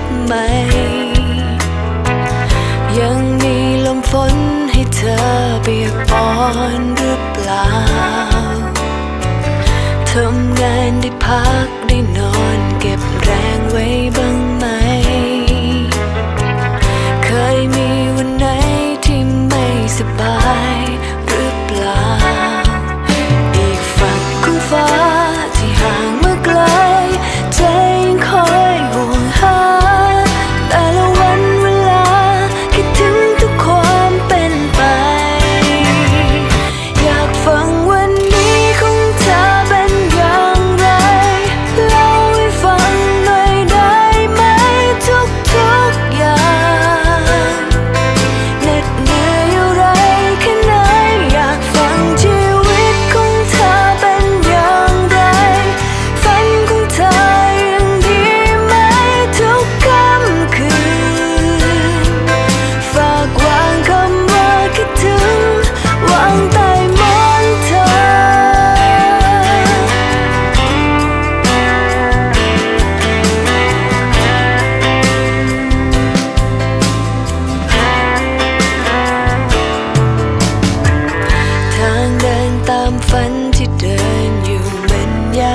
ดใหม่ ยังมีลมฝนให้เธอเบียกปอนหรือเปล่า ทำงานได้พักได้นอนเก็บแรงไว้บ้างไหม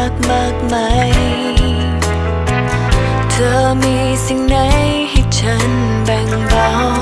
กมากมายเธอมีสิ่งไหนให้ฉันแบ่งเบา